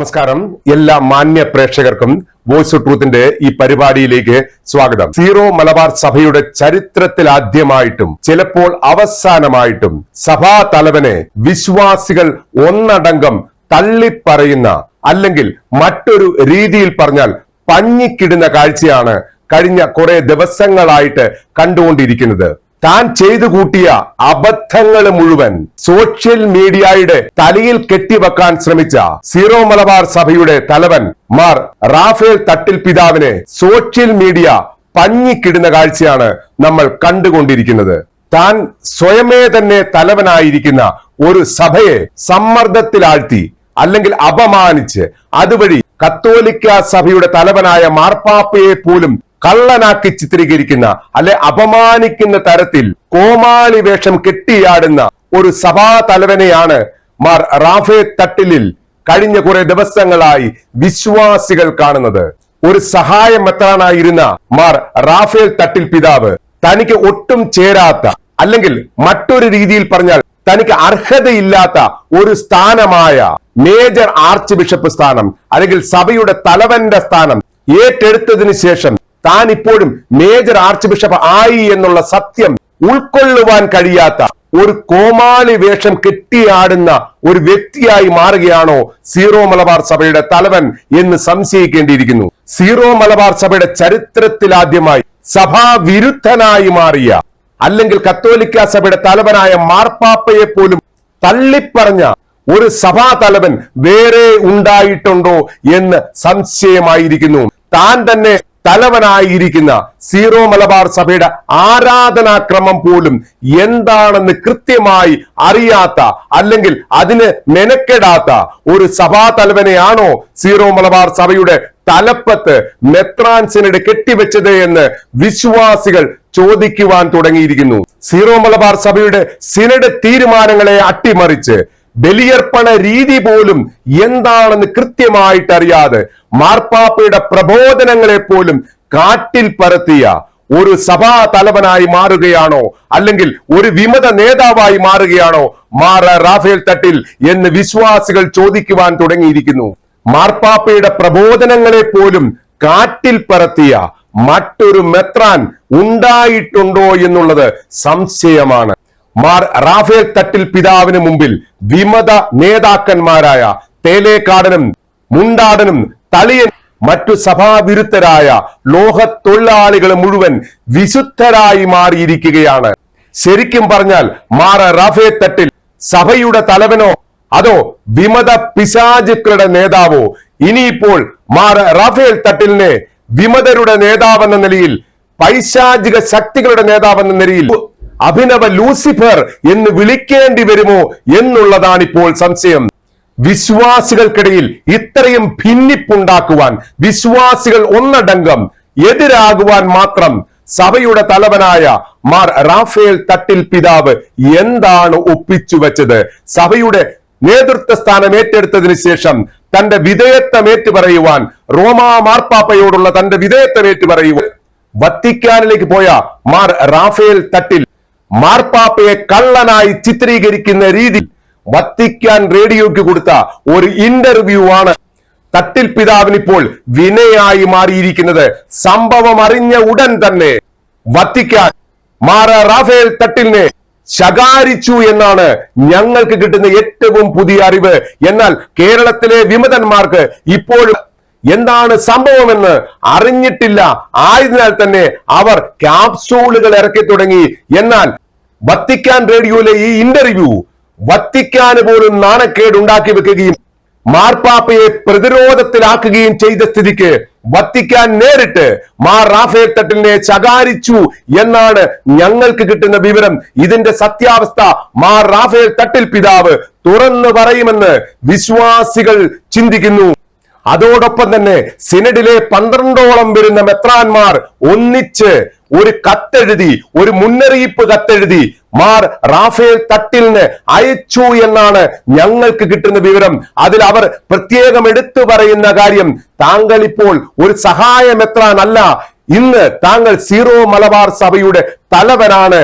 നമസ്കാരം. എല്ലാ മാന്യ പ്രേക്ഷകർക്കും വോയിസ് ട്രൂത്തിന്റെ ഈ പരിപാടിയിലേക്ക് സ്വാഗതം. സീറോ മലബാർ സഭയുടെ ചരിത്രത്തിൽ ആദ്യമായിട്ടും ചിലപ്പോൾ അവസാനമായിട്ടും സഭാ തലവനെ വിശ്വാസികൾ ഒന്നടങ്കം തള്ളിപ്പറയുന്ന അല്ലെങ്കിൽ മറ്റൊരു രീതിയിൽ പറഞ്ഞാൽ പഞ്ഞിക്കിടുന്ന കാഴ്ചയാണ് കഴിഞ്ഞ കുറെ ദിവസങ്ങളായിട്ട് കണ്ടുകൊണ്ടിരിക്കുന്നത്. താൻ ചെയ്തു കൂട്ടിയ അബദ്ധങ്ങൾ മുഴുവൻ സോഷ്യൽ മീഡിയയുടെ തലയിൽ കെട്ടിവെക്കാൻ ശ്രമിച്ച സീറോ മലബാർ സഭയുടെ തലവൻ മാർ റാഫേൽ തട്ടിൽ പിതാവിനെ സോഷ്യൽ മീഡിയ പഞ്ഞിക്കിടുന്ന കാഴ്ചയാണ് നമ്മൾ കണ്ടുകൊണ്ടിരിക്കുന്നത്. താൻ സ്വയമേ തന്നെ തലവനായിരിക്കുന്ന ഒരു സഭയെ സമ്മർദ്ദത്തിലാഴ്ത്തി അല്ലെങ്കിൽ അപമാനിച്ച് അതുവഴി കത്തോലിക്ക സഭയുടെ തലവനായ മാർപ്പാപ്പയെ പോലും കള്ളനാക്കി ചിത്രീകരിക്കുന്ന അല്ലെ അപമാനിക്കുന്ന തരത്തിൽ കോമാളി വേഷം കെട്ടിയാടുന്ന ഒരു സഭാ തലവനെയാണ് മാർ റാഫേ തട്ടിലിൽ കഴിഞ്ഞ കുറെ ദിവസങ്ങളായി വിശ്വാസികൾ കാണുന്നത്. ഒരു സഹായ മെത്രാനായിരുന്ന മാർ റാഫേൽ തട്ടിൽ പിതാവ് തനിക്ക് ഒട്ടും ചേരാത്ത അല്ലെങ്കിൽ മറ്റൊരു രീതിയിൽ പറഞ്ഞാൽ തനിക്ക് അർഹതയില്ലാത്ത ഒരു സ്ഥാനമായ മേജർ ആർച്ച് ബിഷപ്പ് സ്ഥാനം അല്ലെങ്കിൽ സഭയുടെ തലവന്റെ സ്ഥാനം ഏറ്റെടുത്തതിനു ശേഷം താൻ ഇപ്പോഴും മേജർ ആർച്ച് ബിഷപ്പ് ആയി എന്നുള്ള സത്യം ഉൾക്കൊള്ളുവാൻ കഴിയാത്ത ഒരു കോമാളി വേഷം കെട്ടിയാടുന്ന ഒരു വ്യക്തിയായി മാറുകയാണോ സീറോ മലബാർ സഭയുടെ തലവൻ എന്ന് സംശയിക്കേണ്ടിയിരിക്കുന്നു. സീറോ മലബാർ സഭയുടെ ചരിത്രത്തിലാദ്യമായി സഭാ വിരുദ്ധനായി മാറിയ അല്ലെങ്കിൽ കത്തോലിക്ക സഭയുടെ തലവനായ മാർപ്പാപ്പയെ പോലും തള്ളിപ്പറഞ്ഞ ഒരു സഭാ തലവൻ വേറെ ഉണ്ടായിട്ടുണ്ടോ എന്ന് സംശയമായിരിക്കുന്നു. താൻ തന്നെ തലവനായിരിക്കുന്ന സീറോ മലബാർ സഭയുടെ ആരാധനാക്രമം പോലും എന്താണെന്ന് കൃത്യമായി അറിയാത്ത അല്ലെങ്കിൽ അതിന് മെനക്കെടാത്ത ഒരു സഭാ തലവനെയാണോ സീറോ മലബാർ സഭയുടെ തലപ്പത്ത് മെത്രാൻസിനിടെ കെട്ടിവെച്ചത് എന്ന് വിശ്വാസികൾ ചോദിക്കുവാൻ തുടങ്ങിയിരിക്കുന്നു. സീറോ മലബാർ സഭയുടെ സിനഡ് തീരുമാനങ്ങളെ അട്ടിമറിച്ച് ബലിയർപ്പണ രീതി പോലും എന്താണെന്ന് കൃത്യമായിട്ട് അറിയാതെ മാർപ്പാപ്പയുടെ പ്രബോധനങ്ങളെ പോലും കാട്ടിൽ പരത്തിയ ഒരു സഭാ തലവനായി മാറുകയാണോ? അല്ലെങ്കിൽ ഒരു വിമത നേതാവായി മാറുകയാണോ? മാറ റാഫേൽ തട്ടിൽ എന്ന് വിശ്വാസികൾ ചോദിക്കുവാൻ തുടങ്ങിയിരിക്കുന്നു. മാർപ്പാപ്പയുടെ പ്രബോധനങ്ങളെ പോലും കാറ്റിൽ പറത്തിയ മറ്റൊരു മെത്രാൻ ഉണ്ടായിട്ടുണ്ടോ എന്നുള്ളത് സംശയമാണ്. മാർ റാഫേൽ തട്ടിൽ പിതാവിന് മുമ്പിൽ വിമത നേതാക്കന്മാരായ തേലേക്കാടനും മുണ്ടാടനും തളിയൻ മറ്റു സഭാവിരുദ്ധരായ ലോഹത്തൊഴിലാളികൾ മുഴുവൻ വിശുദ്ധരായി മാറിയിരിക്കുകയാണ്. ശരിക്കും പറഞ്ഞാൽ മാർ റാഫേൽ തട്ടിൽ സഭയുടെ തലവനോ അതോ വിമത പിശാചുക്കളുടെ നേതാവോ ഇനിയിപ്പോൾ മാർ റാഫേൽ തട്ടിലിനെ വിമതരുടെ നേതാവെന്ന നിലയിൽ പൈശാചിക ശക്തികളുടെ നേതാവെന്ന നിലയിൽ അഭിനവ ലൂസിഫർ എന്ന് വിളിക്കേണ്ടി വരുമോ എന്നുള്ളതാണ് ഇപ്പോൾ സംശയം. വിശ്വാസികൾക്കിടയിൽ ഇത്രയും ഭിന്നിപ്പുണ്ടാക്കുവാൻ വിശ്വാസികൾ ഒന്നടങ്കം എതിരാകുവാൻ മാത്രം സഭയുടെ തലവനായ മാർ റാഫേൽ തട്ടിൽ പിതാവ് എന്താണ് ഒപ്പിച്ചു വെച്ചത്? സഭയുടെ നേതൃത്വ സ്ഥാനം ഏറ്റെടുത്തതിന് ശേഷം തന്റെ വിധേയത്വം ഏറ്റുപറയുവാൻ റോമാ മാർപ്പാപ്പയോടുള്ള തന്റെ വിധേയത്വം ഏറ്റുപറയുവാൻ വത്തിക്കാനിലേക്ക് പോയ മാർ റാഫേൽ തട്ടിൽ മാർപ്പാപ്പയെ കള്ളനായി ചിത്രീകരിക്കുന്ന രീതി വത്തിക്കാൻ റേഡിയോയ്ക്ക് കൊടുത്ത ഒരു ഇന്റർവ്യൂ ആണ് തട്ടിൽ പിതാവിന് ഇപ്പോൾ വിനയായി മാറിയിരിക്കുന്നത്. സംഭവം അറിഞ്ഞ ഉടൻ തന്നെ വത്തിക്കാൻ മാറ റാഫേൽ തട്ടിലിനെ ശകാരിച്ചു എന്നാണ് ഞങ്ങൾക്ക് കിട്ടുന്ന ഏറ്റവും പുതിയ അറിവ്. എന്നാൽ കേരളത്തിലെ വിമതന്മാർക്ക് ഇപ്പോൾ എന്താണ് സംഭവമെന്ന് അറിഞ്ഞിട്ടില്ല. ആയതിനാൽ തന്നെ അവർ ക്യാപ്സൂളുകൾ ഇറക്കി തുടങ്ങി. എന്നാൽ വത്തിക്കാൻ റേഡിയോയിലെ ഈ ഇന്റർവ്യൂ വത്തിക്കാന് പോലും നാണക്കേട് ഉണ്ടാക്കി വെക്കുകയും മാർപ്പാപ്പയെ പ്രതിരോധത്തിലാക്കുകയും ചെയ്ത സ്ഥിതിക്ക് വത്തിക്കാൻ നേരിട്ട് മാർ റാഫേൽ തട്ടിലിനെ ശകാരിച്ചു എന്നാണ് ഞങ്ങൾക്ക് കിട്ടുന്ന വിവരം. ഇതിന്റെ സത്യാവസ്ഥ മാർ റാഫേൽ തട്ടിൽ പിതാവ് തുറന്നു പറയുമെന്ന് വിശ്വാസികൾ ചിന്തിക്കുന്നു. അതോടൊപ്പം തന്നെ സിനഡിലെ പന്ത്രണ്ടോളം വരുന്ന മെത്രാന്മാർ ഒന്നിച്ച് ഒരു കത്തെഴുതി ഒരു മുന്നറിയിപ്പ് കത്തെഴുതി മാർ റാഫേൽ തട്ടിലിന് അയച്ചു എന്നാണ് ഞങ്ങൾക്ക് കിട്ടുന്ന വിവരം. അതിൽ അവർ പ്രത്യേകം എടുത്തു പറയുന്ന കാര്യം താങ്കൾ ഇപ്പോൾ ഒരു സഹായ മെത്രാൻ അല്ല. ഇന്ന് താങ്കൾ സീറോ മലബാർ സഭയുടെ തലവനാണ്.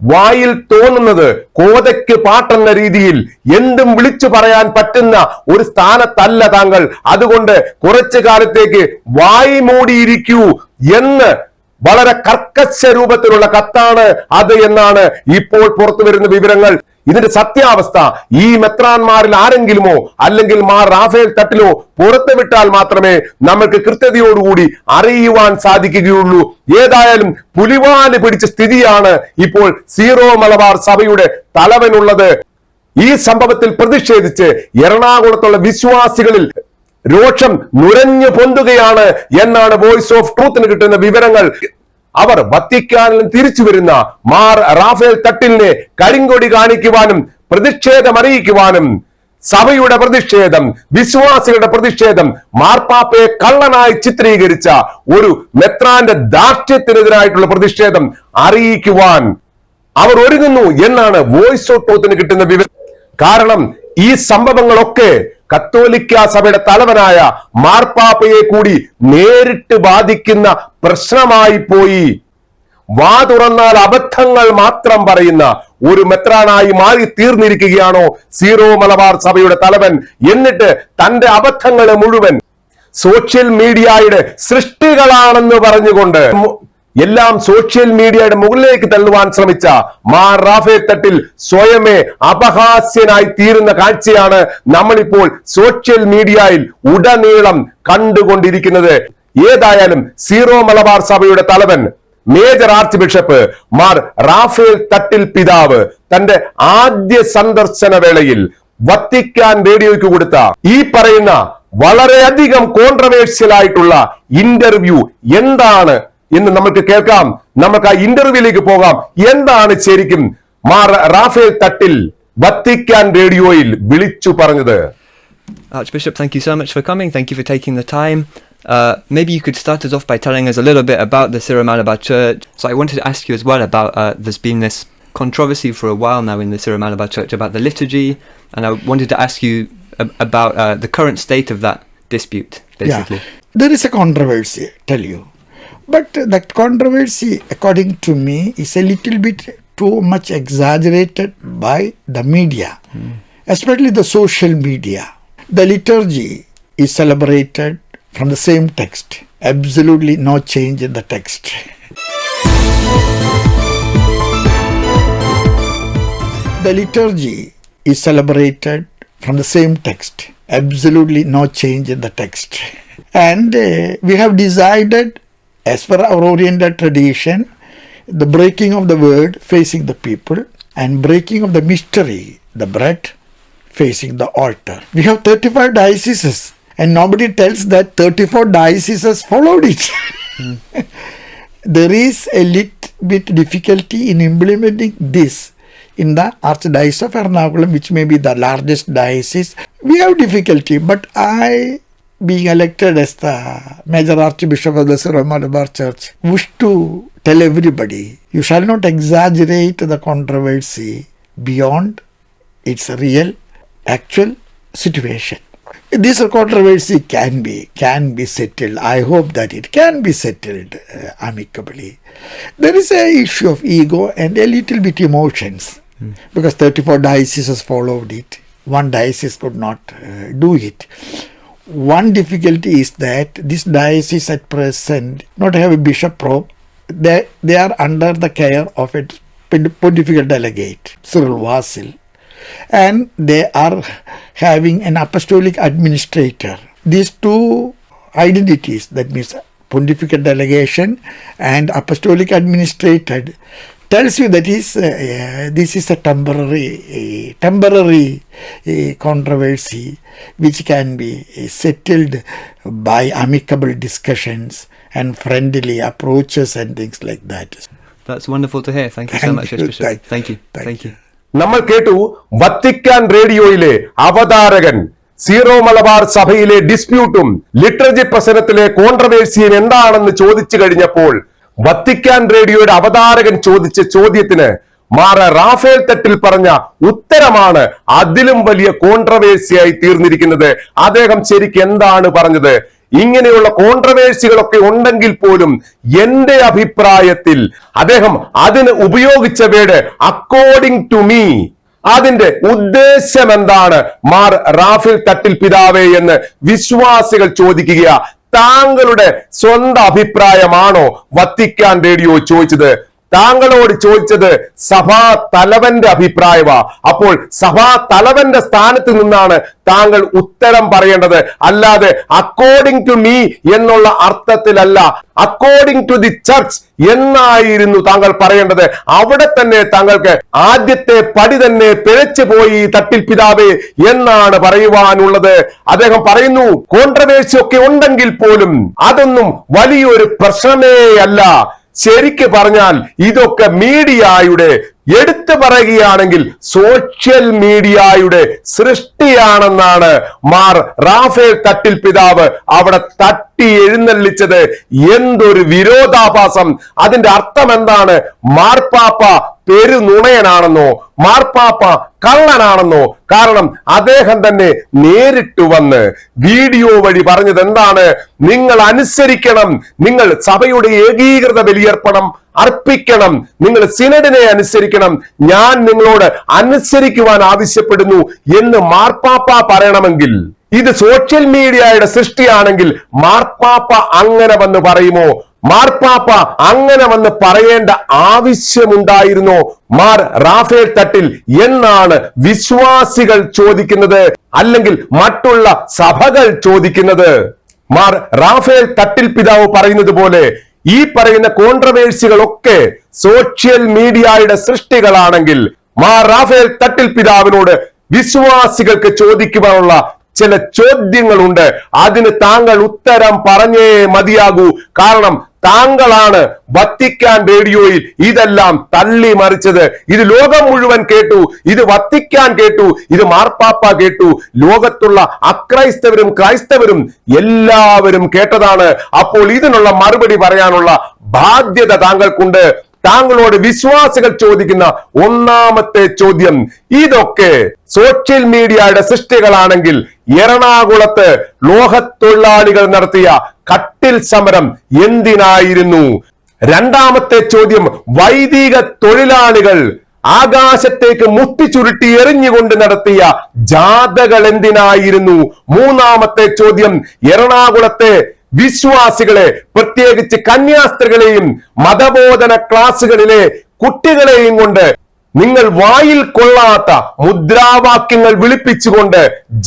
വായിൽ തോന്നുന്നത് കോതയ്ക്ക് പാട്ടെന്ന രീതിയിൽ എന്തും വിളിച്ചു പറയാൻ പറ്റുന്ന ഒരു സ്ഥാനത്തല്ല താങ്കൾ. അതുകൊണ്ട് കുറച്ചു കാലത്തേക്ക് വായി മൂടിയിരിക്കൂ എന്ന് വളരെ കർക്കശ രൂപത്തിലുള്ള കത്താണ് അത് എന്നാണ് ഇപ്പോൾ പുറത്തു വരുന്ന വിവരങ്ങൾ. ഇതിന്റെ സത്യാവസ്ഥ ഈ മെത്രാന്മാരിൽ ആരെങ്കിലുമോ അല്ലെങ്കിൽ മാർ റാഫേൽ തട്ടിലോ പുറത്തു വിട്ടാൽ മാത്രമേ നമുക്ക് കൃത്യതയോടുകൂടി അറിയുവാൻ സാധിക്കുകയുള്ളൂ. ഏതായാലും പുലിവാൽ പിടിച്ച സ്ഥിതിയാണ് ഇപ്പോൾ സീറോ മലബാർ സഭയുടെ തലവനുള്ളത്. ഈ സംഭവത്തിൽ പ്രതിഷേധിച്ച് എറണാകുളത്തുള്ള വിശ്വാസികളിൽ രോഷം നുരഞ്ഞു പൊന്തുകയാണ് എന്നാണ് വോയിസ് ഓഫ് ട്രൂത്തിന് കിട്ടുന്ന വിവരങ്ങൾ. അവർ വത്തിക്കാനിൽ തിരിച്ചു വരുന്ന മാർ റാഫേൽ തട്ടിലിനെ കരിങ്കൊടി കാണിക്കുവാനും പ്രതിഷേധം അറിയിക്കുവാനും സഭയുടെ പ്രതിഷേധം വിശ്വാസികളുടെ പ്രതിഷേധം മാർപ്പാപ്പയെ കള്ളനായി ചിത്രീകരിച്ച ഒരു മെത്രാന്റെ ദാർഢ്യത്തിനെതിരായിട്ടുള്ള പ്രതിഷേധം അറിയിക്കുവാൻ അവർ ഒരുങ്ങുന്നു എന്നാണ് വോയിസ് ഓഫ് ട്രൂത്തിന് കിട്ടുന്ന വിവരം. കാരണം ഈ സംഭവങ്ങളൊക്കെ കത്തോലിക്ക സഭയുടെ തലവനായ മാർപ്പാപ്പയെ കൂടി നേരിട്ട് ബാധിക്കുന്ന പ്രശ്നമായി പോയി. വാ തുറന്നാൽ അബദ്ധങ്ങൾ മാത്രം പറയുന്ന ഒരു മെത്രാനായി മാറി തീർന്നിരിക്കുകയാണോ സീറോ മലബാർ സഭയുടെ തലവൻ എന്നിട്ട് തന്റെ അബദ്ധങ്ങളെ മുഴുവൻ സോഷ്യൽ മീഡിയയുടെ സൃഷ്ടികളാണെന്ന് പറഞ്ഞുകൊണ്ട് എല്ലാം സോഷ്യൽ മീഡിയയുടെ മുകളിലേക്ക് തള്ളുവാൻ ശ്രമിച്ച മാർ റാഫേ തട്ടിൽ സ്വയമേ അപഹാസ്യനായി തീരുന്ന കാഴ്ചയാണ് നമ്മളിപ്പോൾ സോഷ്യൽ മീഡിയയിൽ ഉടനീളം കണ്ടുകൊണ്ടിരിക്കുന്നത്. ഏതായാലും സീറോ മലബാർ സഭയുടെ തലവൻ major archbishop Mar Raphael Thattil പിതാവ് തന്റെ ആദ്യ സന്ദർശന വേളയിൽ വത്തിക്കാൻ റേഡിയോയ്ക്ക് കൊടുത്ത ഈ പറയുന്ന വളരെയധികം കോൺട്രവേഴ്സ്യൽ ആയിട്ടുള്ള ഇന്റർവ്യൂ എന്താണ് എന്ന് നമുക്ക് കേൾക്കാം നമുക്ക് ആ ഇന്റർവ്യൂയിലേക്ക് പോകാം എന്താണ് ശരിക്കും മാർ റാഫേൽ തട്ടിൽ വത്തിക്കാൻ റേഡിയോയിൽ വിളിച്ചു പറഞ്ഞത് Archbishop, thank you so much for coming. Thank you for taking the time. Uh, maybe you could start us off by telling us a little bit about the Syro Malabar Church. So I wanted to ask you as well about uh, there's been this controversy for a while now in the Syro Malabar Church about the liturgy, and I wanted to ask you ab- about uh, the current state of that dispute, basically. Yeah, there is a controversy, tell you. But that controversy, according to me, is a little bit too much exaggerated by the media, especially the social media. The liturgy is celebrated from the same text, absolutely no change in the text. The liturgy is celebrated from the same text, absolutely no change in the text. And uh, we have decided, as per our Oriental tradition, the breaking of the word facing the people and breaking of the mystery, the bread, facing the altar. We have 35 dioceses, and nobody tells that 34 dioceses followed it. there is a little bit difficulty in implementing this in the Archdiocese of Ernakulam, which may be the largest diocese. We have difficulty, but I, being elected as the major Archbishop of the Malabar Church, wish to tell everybody you shall not exaggerate the controversy beyond its real, actual situation. This controversy can be can be settled. I hope that it can be settled uh, amicably. There is a issue of ego and a little bit emotions because 34 dioceses followed it. One diocese could not uh, do it. One difficulty is that this diocese at present not have a bishop probe. They they are under the care of a pontifical delegate Cyril Vasil and they are having an apostolic administrator. These two identities, that means pontifical delegation and apostolic administrator, tells you that is uh, uh, this is a temporary uh, temporary uh, controversy which can be uh, settled by amicable discussions and friendly approaches and things like that. That's wonderful to hear. Thank you so much, you. Thank- Thank you. thank Thank you. you. നമ്മൾ കേട്ടു Vatican റേഡിയോയിലെ അവതാരകൻ zero Malabar സഭയിലെ ഡിസ്പ്യൂട്ടും literature പ്രശ്നത്തിലെ കോൺട്രവേഴ്സിയും എന്താണെന്ന് ചോദിച്ചു കഴിഞ്ഞപ്പോൾ Vatican റേഡിയോയുടെ അവതാരകൻ ചോദിച്ച ചോദ്യത്തിന് മാറ റാഫേൽ തട്ടിൽ പറഞ്ഞ ഉത്തരമാണ് അതിലും വലിയ കോൺട്രവേഴ്സിയായി തീർന്നിരിക്കുന്നത്. അദ്ദേഹം ശരിക്കും എന്താണ് പറഞ്ഞത്? ഇങ്ങനെയുള്ള കോൺട്രവേഴ്സികളൊക്കെ ഉണ്ടെങ്കിൽ പോലും എന്റെ അഭിപ്രായത്തിൽ അദ്ദേഹം അതിന് ഉപയോഗിച്ച വേട് അക്കോർഡിംഗ് ടു മീ അതിന്റെ ഉദ്ദേശം എന്താണ് മാർ റാഫേൽ തട്ടിൽ പിതാവേ എന്ന് വിശ്വാസികൾ ചോദിക്കുക താങ്കളുടെ സ്വന്തം അഭിപ്രായമാണോ വത്തിക്കാൻ റേഡിയോ ചോദിച്ചത്? താങ്കളോട് ചോദിച്ചത് സഭാ തലവന്റെ അഭിപ്രായമാ. അപ്പോൾ സഭാ തലവന്റെ സ്ഥാനത്ത് നിന്നാണ് താങ്കൾ ഉത്തരം പറയേണ്ടത്. അല്ലാതെ അക്കോർഡിംഗ് ടു മീ എന്നുള്ള അർത്ഥത്തിലല്ല. അക്കോർഡിംഗ് ടു ദി ചർച്ച് എന്നായിരുന്നു താങ്കൾ പറയേണ്ടത്. അവിടെ തന്നെ താങ്കൾക്ക് ആദ്യത്തെ പടി തന്നെ പിഴച്ചു പോയി തട്ടിൽ പിതാവേ എന്നാണ് പറയുവാനുള്ളത്. അദ്ദേഹം പറയുന്നു കോൺട്രവേഴ്സി ഒക്കെ ഉണ്ടെങ്കിൽ പോലും അതൊന്നും വലിയൊരു പ്രശ്നമേ അല്ല ശരിക്ക് പറഞ്ഞാൽ ഇതൊക്കെ മീഡിയയുടെ എടുത്തു പറയുകയാണെങ്കിൽ സോഷ്യൽ മീഡിയയുടെ സൃഷ്ടിയാണെന്നാണ് മാർ റാഫേൽ തട്ടിൽ പിതാവ് അവിടെ തട്ടി എഴുന്നള്ളിച്ചത്. എന്തൊരു വിരോധാഭാസം. അതിന്റെ അർത്ഥം എന്താണ് മാർപ്പാപ്പ പെരുനുണയനാണെന്നോ മാർപ്പാപ്പ കള്ളനാണെന്നോ കാരണം അദ്ദേഹം തന്നെ നേരിട്ട് വന്ന് വീഡിയോ വഴി പറഞ്ഞത് എന്താണ്? നിങ്ങൾ അനുസരിക്കണം നിങ്ങൾ സഭയുടെ ഏകീകൃത ബലിയർപ്പണം അർപ്പിക്കണം നിങ്ങൾ സിനഡിനെ അനുസരിക്കണം ഞാൻ നിങ്ങളോട് അനുസരിക്കുവാൻ ആവശ്യപ്പെടുന്നു എന്ന് മാർപ്പാപ്പ പറയണമെങ്കിൽ. ഇത് സോഷ്യൽ മീഡിയയുടെ സൃഷ്ടിയാണെങ്കിൽ മാർപ്പാപ്പ അങ്ങനെ വന്ന് പറയുമോ? മാർപ്പാപ്പ അങ്ങനെ വന്ന് പറയേണ്ട ആവശ്യമുണ്ടായിരുന്നോ. മാർ റാഫേൽ തട്ടിൽ എന്നാണ് വിശ്വാസികൾ ചോദിക്കുന്നത് അല്ലെങ്കിൽ മറ്റുള്ള സഭകൾ ചോദിക്കുന്നത്. മാർ റാഫേൽ തട്ടിൽ പിതാവ് പറയുന്നത് പോലെ ഈ പറയുന്ന കോൺട്രവേഴ്സികളൊക്കെ സോഷ്യൽ മീഡിയയുടെ സൃഷ്ടികളാണെങ്കിൽ മാർ റാഫേൽ തട്ടിൽ പിതാവിനോട് വിശ്വാസികൾക്ക് ചോദിക്കുവാനുള്ള ചില ചോദ്യങ്ങളുണ്ട്. അതിന് താങ്കൾ ഉത്തരം പറഞ്ഞേ മതിയാകൂ. കാരണം താങ്കളാണ് വത്തിക്കാൻ റേഡിയോയിൽ ഇതെല്ലാം തള്ളി മറിച്ചത്. ഇത് ലോകം മുഴുവൻ കേട്ടു. ഇത് വത്തിക്കാൻ കേട്ടു. ഇത് മാർപ്പാപ്പ കേട്ടു. ലോകത്തുള്ള അക്രൈസ്തവരും ക്രൈസ്തവരും എല്ലാവരും കേട്ടതാണ്. അപ്പോൾ ഇതിനുള്ള മറുപടി പറയാനുള്ള ബാധ്യത താങ്കൾക്കുണ്ട്. താങ്കളോട് വിശ്വാസികൾ ചോദിക്കുന്ന ഒന്നാമത്തെ ചോദ്യം. ഇതൊക്കെ സോഷ്യൽ മീഡിയയുടെ സൃഷ്ടികളാണെങ്കിൽ എറണാകുളത്ത് ലോഹത്തൊഴിലാളികൾ നടത്തിയ കട്ടിൽ സമരം എന്തിനായിരുന്നു? രണ്ടാമത്തെ ചോദ്യം വൈദിക തൊഴിലാളികൾ ആകാശത്തേക്ക് മുത്തി ചുരുട്ടി എറിഞ്ഞുകൊണ്ട് നടത്തിയ ജാഥകൾ എന്തിനായിരുന്നു? മൂന്നാമത്തെ ചോദ്യം എറണാകുളത്തെ വിശ്വാസികളെ പ്രത്യേകിച്ച് കന്യാസ്ത്രീകളെയും മതബോധന ക്ലാസ്സുകളിലെ കുട്ടികളെയും കൊണ്ട് നിങ്ങൾ വായിൽ കൊള്ളാത്ത മുദ്രാവാക്യങ്ങൾ വിളിപ്പിച്ചുകൊണ്ട്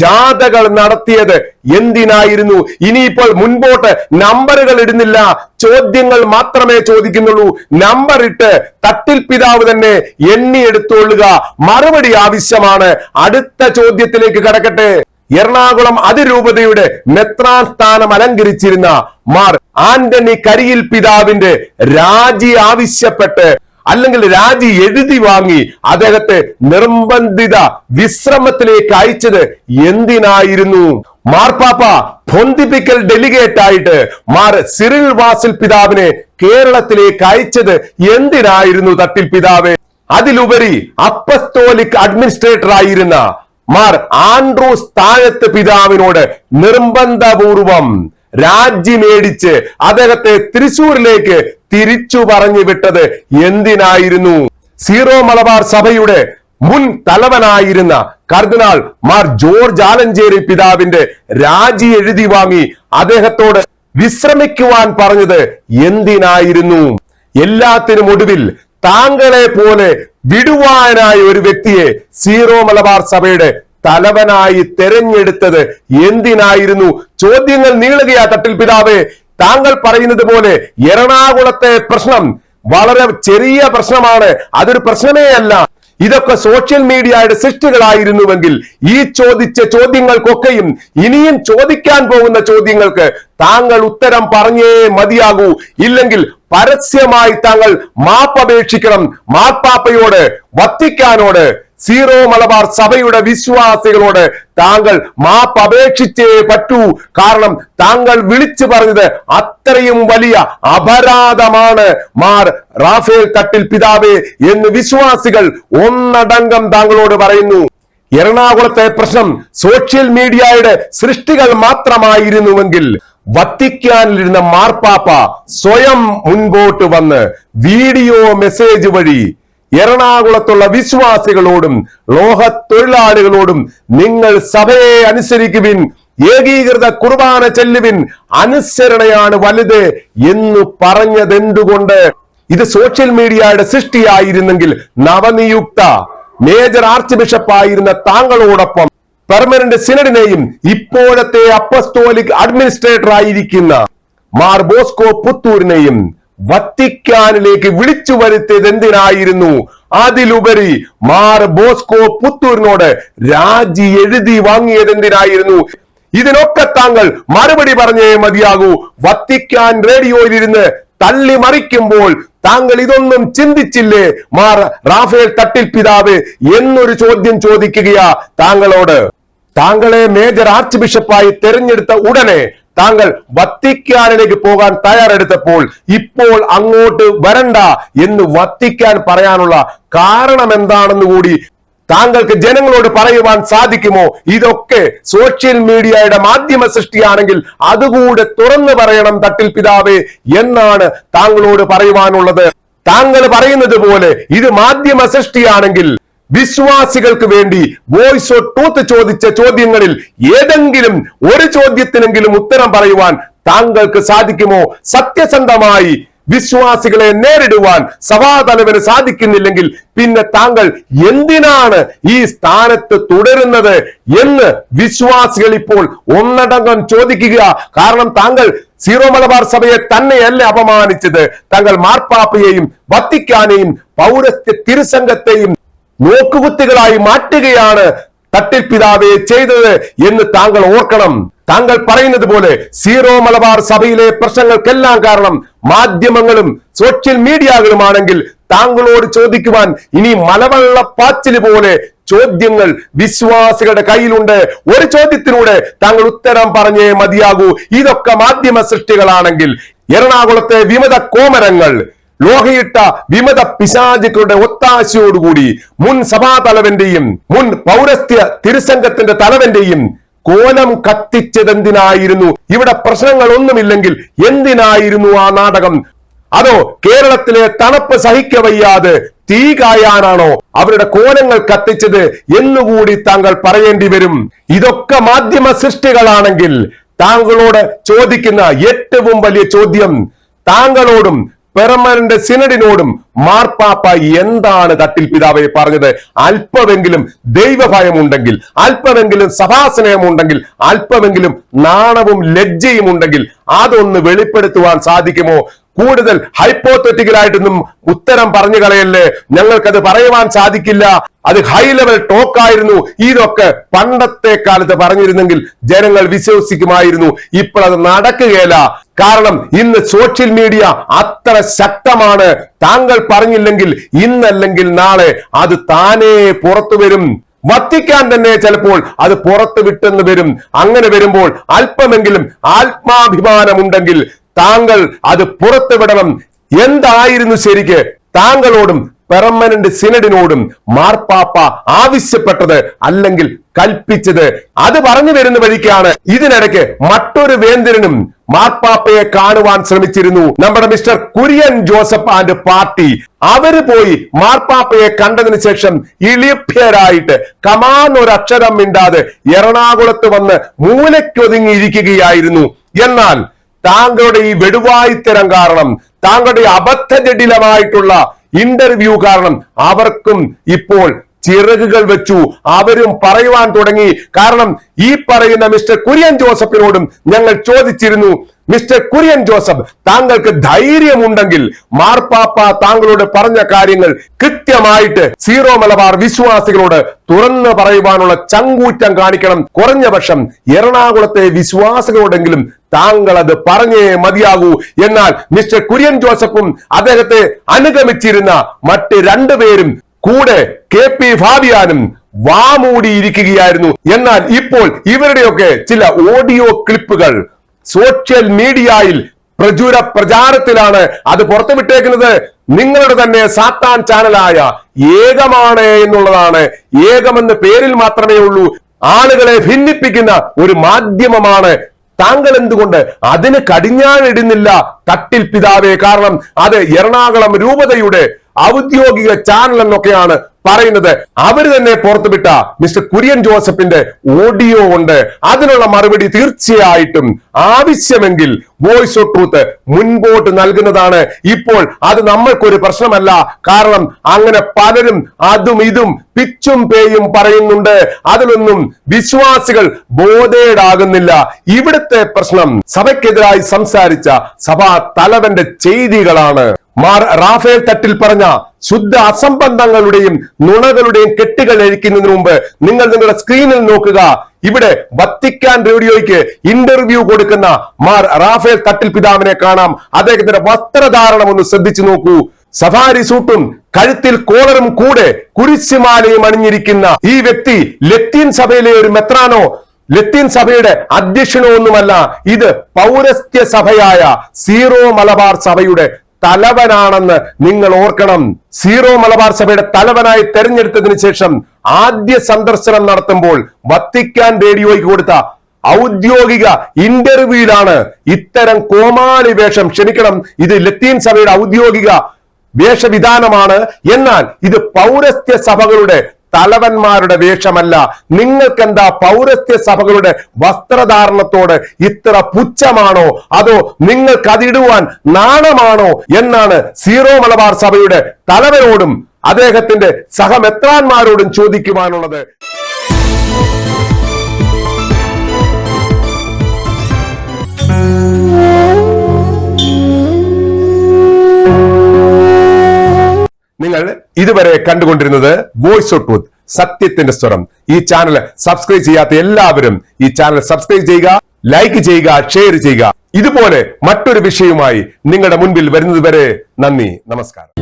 ജാഥകൾ നടത്തിയത് എന്തിനായിരുന്നു? ഇനിയിപ്പോൾ മുൻപോട്ട് നമ്പറുകൾ ഇടുന്നില്ല. ചോദ്യങ്ങൾ മാത്രമേ ചോദിക്കുന്നുള്ളൂ. നമ്പർ ഇട്ട് തട്ടിൽ പിതാവ് തന്നെ എണ്ണി എടുത്തുകൊള്ളുക മറുപടി ആവശ്യമാണ്. അടുത്ത ചോദ്യത്തിലേക്ക് കടക്കട്ടെ. എറണാകുളം അതിരൂപതയുടെ മെത്രാൻ സ്ഥാനം അലങ്കരിച്ചിരുന്ന മാർ ആന്റണി കരിയിൽ പിതാവിന്റെ രാജി ആവശ്യപ്പെട്ട് അല്ലെങ്കിൽ രാജി എഴുതി വാങ്ങി അദ്ദേഹത്തെ നിർബന്ധിത വിശ്രമത്തിലേക്ക് അയച്ചത് എന്തിനായിരുന്നു? മാർപ്പാപ്പ പൊന്തിപ്പിക്കൽ ഡെലിഗേറ്റ് ആയിട്ട് മാർ സിറിൽ വാസിൽ പിതാവിനെ കേരളത്തിലേക്ക് അയച്ചത് എന്തിനായിരുന്നു തട്ടിൽ പിതാവ്? അതിലുപരി അപ്പസ്തോലിക് അഡ്മിനിസ്ട്രേറ്റർ ആയിരുന്ന മാർ ആൻഡ്രൂസ് താഴത്തെ പിതാവിനോട് നിർബന്ധപൂർവം രാജി മേടിച്ച് അദ്ദേഹത്തെ തൃശൂരിലേക്ക് തിരിച്ചു പറഞ്ഞു വിട്ടത് എന്തിനായിരുന്നു? സീറോ മലബാർ സഭയുടെ മുൻ തലവനായിരുന്ന കർദിനാൾ മാർ ജോർജ് ആലഞ്ചേരി പിതാവിന്റെ രാജി എഴുതി വാങ്ങി അദ്ദേഹത്തോട് വിശ്രമിക്കുവാൻ പറഞ്ഞത് എന്തിനായിരുന്നു? എല്ലാത്തിനും ഒടുവിൽ താങ്കളെ പോലെ വിടുവാനായ ഒരു വ്യക്തിയെ സീറോ മലബാർ സഭയുടെ തലവനായി തെരഞ്ഞെടുത്തത് എന്തിനായിരുന്നു? ചോദ്യങ്ങൾ നീളുകയാ തട്ടിൽ പിതാവേ. താങ്കൾ പറയുന്നത് പോലെ എറണാകുളത്തെ പ്രശ്നം വളരെ ചെറിയ പ്രശ്നമാണ്. അതൊരു പ്രശ്നമേ അല്ല. ഇതൊക്കെ സോഷ്യൽ മീഡിയയുടെ സൃഷ്ടികളായിരുന്നുവെങ്കിൽ ഈ ചോദിച്ച ചോദ്യങ്ങൾക്കൊക്കെയും ഇനിയും ചോദിക്കാൻ പോകുന്ന ചോദ്യങ്ങൾക്ക് താങ്കൾ ഉത്തരം പറഞ്ഞേ മതിയാകൂ. ഇല്ലെങ്കിൽ പരസ്യമായി താങ്കൾ മാപ്പപേക്ഷിക്കണം മാർപ്പാപ്പയോട് വത്തിക്കാനോട് സീറോ മലബാർ സഭയുടെ വിശ്വാസികളോട് താങ്കൾ മാപ്പ് അപേക്ഷിച്ചേ പറ്റൂ. കാരണം താങ്കൾ വിളിച്ചു പറഞ്ഞത് അത്രയും വലിയ അപരാധമാണ്. മാർ റാഫേൽ തട്ടിൽ പിതാവേ എന്ന് വിശ്വാസികൾ ഒന്നടങ്കം താങ്കളോട് പറയുന്നു. എറണാകുളത്തെ പ്രശ്നം സോഷ്യൽ മീഡിയയുടെ സൃഷ്ടികൾ മാത്രമായിരുന്നുവെങ്കിൽ വത്തിക്കാനിലിരുന്ന മാർപ്പാപ്പ സ്വയം മുൻപോട്ട് വന്ന് വീഡിയോ മെസ്സേജ് വഴി എറണാകുളത്തുള്ള വിശ്വാസികളോടും ലോഹ തൊഴിലാളികളോടും നിങ്ങൾ സഭയെ അനുസരിക്കുവിൻ ഏകീകൃത കുർബാന ചെല്ലുവിൻ അനുസരണയാണ് വലുത് എന്ന് പറഞ്ഞതെന്തുകൊണ്ട്? ഇത് സോഷ്യൽ മീഡിയയുടെ സൃഷ്ടിയായിരുന്നെങ്കിൽ നവനിയുക്ത മേജർ ആർച്ച് ബിഷപ്പായിരുന്ന താങ്കളോടൊപ്പം പെർമനന്റ് സിനഡിനെയും ഇപ്പോഴത്തെ അപ്പസ്തോലിക് അഡ്മിനിസ്ട്രേറ്റർ ആയിരിക്കുന്ന മാർ ബോസ്കോ പുത്തൂരിനെയും വത്തിക്കാനിലേക്ക് വിളിച്ചു വരുത്തിയത് എന്തിനായിരുന്നു? അതിലുപരി മാർ ബോസ്കോ പുത്തൂരിനോട് രാജി എഴുതി വാങ്ങിയത് എന്തിനായിരുന്നു? ഇതിനൊക്കെ താങ്കൾ മറുപടി പറഞ്ഞേ മതിയാകൂ. വത്തിക്കാൻ റേഡിയോയിലിരുന്ന് തള്ളി മറിക്കുമ്പോൾ താങ്കൾ ഇതൊന്നും ചിന്തിച്ചില്ലേ? മാർ റാഫേൽ തട്ടിൽ പിതാവ് എന്നൊരു ചോദ്യം ചോദിക്കുകയാ താങ്കളോട്. താങ്കളെ മേജർ ആർച്ച് ബിഷപ്പായി തെരഞ്ഞെടുത്ത ഉടനെ താങ്കൾ വത്തിക്കാനിലേക്ക് പോകാൻ തയ്യാറെടുത്തപ്പോൾ ഇപ്പോൾ അങ്ങോട്ട് വരണ്ട എന്ന് വത്തിക്കാൻ പറയാനുള്ള കാരണം എന്താണെന്ന് കൂടി താങ്കൾക്ക് ജനങ്ങളോട് പറയുവാൻ സാധിക്കുമോ? ഇതൊക്കെ സോഷ്യൽ മീഡിയയുടെ മാധ്യമ സൃഷ്ടിയാണെങ്കിൽ അതുകൂടെ തുറന്നു പറയണം തട്ടിൽ പിതാവേ എന്നാണ് താങ്കളോട് പറയുവാനുള്ളത്. താങ്കൾ പറയുന്നത് പോലെ ഇത് മാധ്യമ സൃഷ്ടിയാണെങ്കിൽ വിശ്വാസികൾക്ക് വേണ്ടി വോയിസ് ഓഫ് ട്രൂത്ത് ചോദിച്ച ചോദ്യങ്ങളിൽ ഏതെങ്കിലും ഒരു ചോദ്യത്തിനെങ്കിലും ഉത്തരം പറയുവാൻ താങ്കൾക്ക് സാധിക്കുമോ? സത്യസന്ധമായി വിശ്വാസികളെ നേരിടുവാൻ സഭാതലവന് സാധിക്കുന്നില്ലെങ്കിൽ പിന്നെ താങ്കൾ എന്തിനാണ് ഈ സ്ഥാനത്ത് തുടരുന്നത് എന്ന് വിശ്വാസികൾ ഇപ്പോൾ ഒന്നടങ്കം ചോദിക്കുക. കാരണം താങ്കൾ സീറോ മലബാർ സഭയെ തന്നെയല്ല അപമാനിച്ചത്? താങ്കൾ മാർപ്പാപ്പയെയും വത്തിക്കാനെയും പൗരസ്ത്യ തിരുസംഘത്തെയും നോക്കുകുത്തികളായി മാറ്റുകയാണ് തട്ടിൽ പിതാവെ ചെയ്തത് എന്ന് താങ്കൾ ഓർക്കണം. താങ്കൾ പറയുന്നത് പോലെ സീറോ മലബാർ സഭയിലെ പ്രശ്നങ്ങൾക്കെല്ലാം കാരണം മാധ്യമങ്ങളും സോഷ്യൽ മീഡിയകളുമാണെങ്കിൽ താങ്കളോട് ചോദിക്കുവാൻ ഇനി മലവെള്ള പാച്ചിൽ പോലെ ചോദ്യങ്ങൾ വിശ്വാസികളുടെ കയ്യിലുണ്ട്. ഒരു ചോദ്യത്തിലൂടെ താങ്കൾ ഉത്തരം പറഞ്ഞേ മതിയാകൂ. ഇതൊക്കെ മാധ്യമ സൃഷ്ടികളാണെങ്കിൽ എറണാകുളത്തെ വിമത കോമരങ്ങൾ ലോഹയിട്ട വിമത പിശാചുക്കളുടെ ഒത്താശയോടുകൂടി മുൻ സഭാ തലവന്റെയും മുൻ പൗരസ്ത്യ തിരുസംഘത്തിന്റെ തലവന്റെയും കോലം കത്തിച്ചതെന്തിനായിരുന്നു? ഇവിടെ പ്രശ്നങ്ങൾ ഒന്നുമില്ലെങ്കിൽ എന്തിനായിരുന്നു ആ നാടകം? അതോ കേരളത്തിലെ തണുപ്പ് സഹിക്കവയ്യാതെ തീ കായാനാണോ അവരുടെ കോലങ്ങൾ കത്തിച്ചത് എന്നുകൂടി താങ്കൾ പറയേണ്ടി വരും. ഇതൊക്കെ മാധ്യമ സൃഷ്ടികളാണെങ്കിൽ താങ്കളോട് ചോദിക്കുന്ന ഏറ്റവും വലിയ ചോദ്യം താങ്കളോടും പെർമനന്റ് സിനഡിനോടും മാർപ്പാപ്പ എന്താണ് തട്ടിൽ പിതാവെ പറഞ്ഞത്? അല്പമെങ്കിലും ദൈവഭയം ഉണ്ടെങ്കിൽ അല്പമെങ്കിലും സഭാസ്നേഹം ഉണ്ടെങ്കിൽ അല്പമെങ്കിലും നാണവും ലജ്ജയും ഉണ്ടെങ്കിൽ അതൊന്ന് വെളിപ്പെടുത്തുവാൻ സാധിക്കുമോ? കൂടുതൽ ഹൈപ്പോത്തറ്റിക്കലായിട്ടൊന്നും ഉത്തരം പറഞ്ഞു കളയല്ലേ? ഞങ്ങൾക്കത് പറയുവാൻ സാധിക്കില്ല. അത് ഹൈ ലെവൽ ടോക്ക് ആയിരുന്നു. ഇതൊക്കെ പണ്ടത്തെ കാലത്ത് പറഞ്ഞിരുന്നെങ്കിൽ ജനങ്ങൾ വിശ്വസിക്കുമായിരുന്നു. ഇപ്പോൾ അത് നടക്കുകയില്ല. കാരണം ഇന്ന് സോഷ്യൽ മീഡിയ അത്ര ശക്തമാണ്. താങ്കൾ പറഞ്ഞില്ലെങ്കിൽ ഇന്നല്ലെങ്കിൽ നാളെ അത് താനേ പുറത്തു വരും. വത്തിക്കാൻ തന്നെ ചിലപ്പോൾ അത് പുറത്തു വിട്ടെന്ന് വരും. അങ്ങനെ വരുമ്പോൾ അല്പമെങ്കിലും ആത്മാഭിമാനമുണ്ടെങ്കിൽ താങ്കൾ അത് പുറത്തുവിടണം എന്തായിരുന്നു ശരിക്ക്? താങ്കളോടും പെർമനന്റ് സിനഡിനോടും മാർപ്പാപ്പ ആവശ്യപ്പെട്ടത് അല്ലെങ്കിൽ കൽപ്പിച്ചത് അത് പറഞ്ഞു വരുന്ന വഴിക്കാണ്. ഇതിനിടയ്ക്ക് മറ്റൊരു വേന്ദ്രനും മാർപ്പാപ്പയെ കാണുവാൻ ശ്രമിച്ചിരുന്നു. നമ്മുടെ mister Kurian Joseph and party. അവർ പോയി മാർപ്പാപ്പയെ കണ്ടതിന് ശേഷം ഇളിഭ്യരായിട്ട് കമാൻ ഒരു അക്ഷരം മിണ്ടാതെ എറണാകുളത്ത് വന്ന് മൂലയ്ക്കൊതുങ്ങിയിരിക്കുകയായിരുന്നു. എന്നാൽ താങ്കളുടെ ഈ വെടുവായിത്തരം കാരണം താങ്കളുടെ അബദ്ധ അബദ്ധജടിലമായിട്ടുള്ള ഇന്റർവ്യൂ കാരണം അവർക്കും ഇപ്പോൾ ചിറകുകൾ വെച്ചു. അവരും പറയുവാൻ തുടങ്ങി. കാരണം ഈ പറയുന്ന മിസ്റ്റർ കുര്യൻ ജോസഫിനോടും ഞങ്ങൾ ചോദിച്ചിരുന്നു മിസ്റ്റർ കുര്യൻ ജോസഫ് താങ്കൾക്ക് ധൈര്യമുണ്ടെങ്കിൽ മാർപ്പാപ്പ താങ്കളോട് പറഞ്ഞ കാര്യങ്ങൾ കൃത്യമായിട്ട് സീറോ മലബാർ വിശ്വാസികളോട് തുറന്നു പറയുവാനുള്ള ചങ്കൂറ്റം കാണിക്കണം. കുറഞ്ഞ പക്ഷം എറണാകുളത്തെ വിശ്വാസികളോടെങ്കിലും താങ്കൾ അത് പറഞ്ഞേ മതിയാകൂ. എന്നാൽ മിസ്റ്റർ കുര്യൻ ജോസഫും അദ്ദേഹത്തെ അനുഗമിച്ചിരുന്ന മറ്റ് രണ്ടുപേരും കൂടെ കെ പി ഫാബിയാനും വാമൂടിയിരിക്കുകയായിരുന്നു എന്നാൽ ഇപ്പോൾ ഇവരുടെയൊക്കെ ചില ഓഡിയോ ക്ലിപ്പുകൾ സോഷ്യൽ മീഡിയയിൽ പ്രചുര പ്രചാരത്തിലാണ് അത് പുറത്തുവിട്ടേക്കുന്നത്. നിങ്ങളുടെ തന്നെ സാത്താൻ ചാനലായ ഏകമാണ് എന്നുള്ളതാണ്. ഏകമെന്ന പേരിൽ മാത്രമേ ഉള്ളൂ. ആളുകളെ ഭിന്നിപ്പിക്കുന്ന ഒരു മാധ്യമമാണ്. താങ്കൾ എന്തുകൊണ്ട് അതിന് കടിഞ്ഞാണിടുന്നില്ല തട്ടിൽ പിതാവേ? കാരണം അത് എറണാകുളം രൂപതയുടെ ഔദ്യോഗിക ചാനൽ എന്നൊക്കെയാണ് പറയുന്നത്. അവർ തന്നെ പുറത്തുവിട്ട മിസ്റ്റർ കുര്യൻ ജോസഫിന്റെ ഓഡിയോ ഉണ്ട് അതിനുള്ള മറുപടി തീർച്ചയായിട്ടും ആവശ്യമെങ്കിൽ വോയിസ് ഓഫ് ട്രൂത്ത് മുൻപോട്ട് നൽകുന്നതാണ്. ഇപ്പോൾ അത് നമ്മൾക്കൊരു പ്രശ്നമല്ല. കാരണം അങ്ങനെ പലരും അതും ഇതും പിച്ചും പേയും പറയുന്നുണ്ട്. അതിലൊന്നും വിശ്വാസികൾ ബോധേടാകുന്നില്ല. ഇവിടുത്തെ പ്രശ്നം സഭയ്ക്കെതിരായി സംസാരിച്ച സഭാ തലവന്റെ ചെയ്തികളാണ്. മാർ റാഫേൽ തട്ടിൽ പറഞ്ഞ ശുദ്ധ അസംബന്ധങ്ങളുടെയും നുണകളുടെയും കെട്ടുകൾ അഴിക്കുന്നതിന് മുമ്പ് നിങ്ങൾ നിങ്ങളുടെ സ്ക്രീനിൽ നോക്കുക. ഇവിടെ വത്തിക്കാൻ റേഡിയോയ്ക്ക് ഇന്റർവ്യൂ കൊടുക്കുന്ന മാർ റാഫേൽ തട്ടിൽ പിതാവിനെ കാണാം. അദ്ദേഹത്തിന്റെ വസ്ത്രധാരണം ഒന്ന് ശ്രദ്ധിച്ചു നോക്കൂ. സഫാരി സൂട്ടും കഴുത്തിൽ കോളറും കൂടെ കുരിശുമാലയും അണിഞ്ഞിരിക്കുന്ന ഈ വ്യക്തി ലത്തീൻ സഭയിലെ ഒരു മെത്രാനോ ലത്തീൻ സഭയുടെ അധ്യക്ഷനോ ഒന്നുമല്ല. ഇത് പൗരസ്ത്യ സഭയായ സീറോ മലബാർ സഭയുടെ തലവനാണെന്ന് നിങ്ങൾ ഓർക്കണം. സീറോ മലബാർ സഭയുടെ തലവനായി തെരഞ്ഞെടുത്തതിന് ശേഷം ആദ്യ സന്ദർശനം നടത്തുമ്പോൾ വത്തിക്കാൻ റേഡിയോയ്ക്ക് കൊടുത്ത ഔദ്യോഗിക ഇന്റർവ്യൂയിലാണ് ഇത്തരം കോമാളി വേഷം ക്ഷമിക്കണം. ഇത് ലത്തീൻ സഭയുടെ ഔദ്യോഗിക വേഷവിധാനമാണ്. എന്നാൽ ഇത് പൗരസ്ത്യ സഭകളുടെ തലവന്മാരുടെ വേഷമല്ല. നിങ്ങൾക്ക് എന്താ പൗരസ്ത്യ സഭകളുടെ വസ്ത്രധാരണത്തോട് ഇത്ര പുച്ഛമാണോ? അതോ നിങ്ങൾക്ക് അതിടുവാൻ നാണമാണോ? എന്നാണ് സീറോ മലബാർ സഭയുടെ തലവനോടും അദ്ദേഹത്തിന്റെ സഹമെത്രാന്മാരോടും ചോദിക്കുവാനുള്ളത്. നിങ്ങൾ ഇതുവരെ കണ്ടുകൊണ്ടിരുന്നത് വോയിസ് ഓഫ് ട്രൂത്ത് സത്യത്തിന്റെ സ്വരം. ഈ ചാനൽ സബ്സ്ക്രൈബ് ചെയ്യാത്ത എല്ലാവരും ഈ ചാനൽ സബ്സ്ക്രൈബ് ചെയ്യുക ലൈക്ക് ചെയ്യുക ഷെയർ ചെയ്യുക. ഇതുപോലെ മറ്റൊരു വിഷയവുമായി നിങ്ങളുടെ മുൻപിൽ വരുന്നതുവരെ നന്ദി നമസ്കാരം.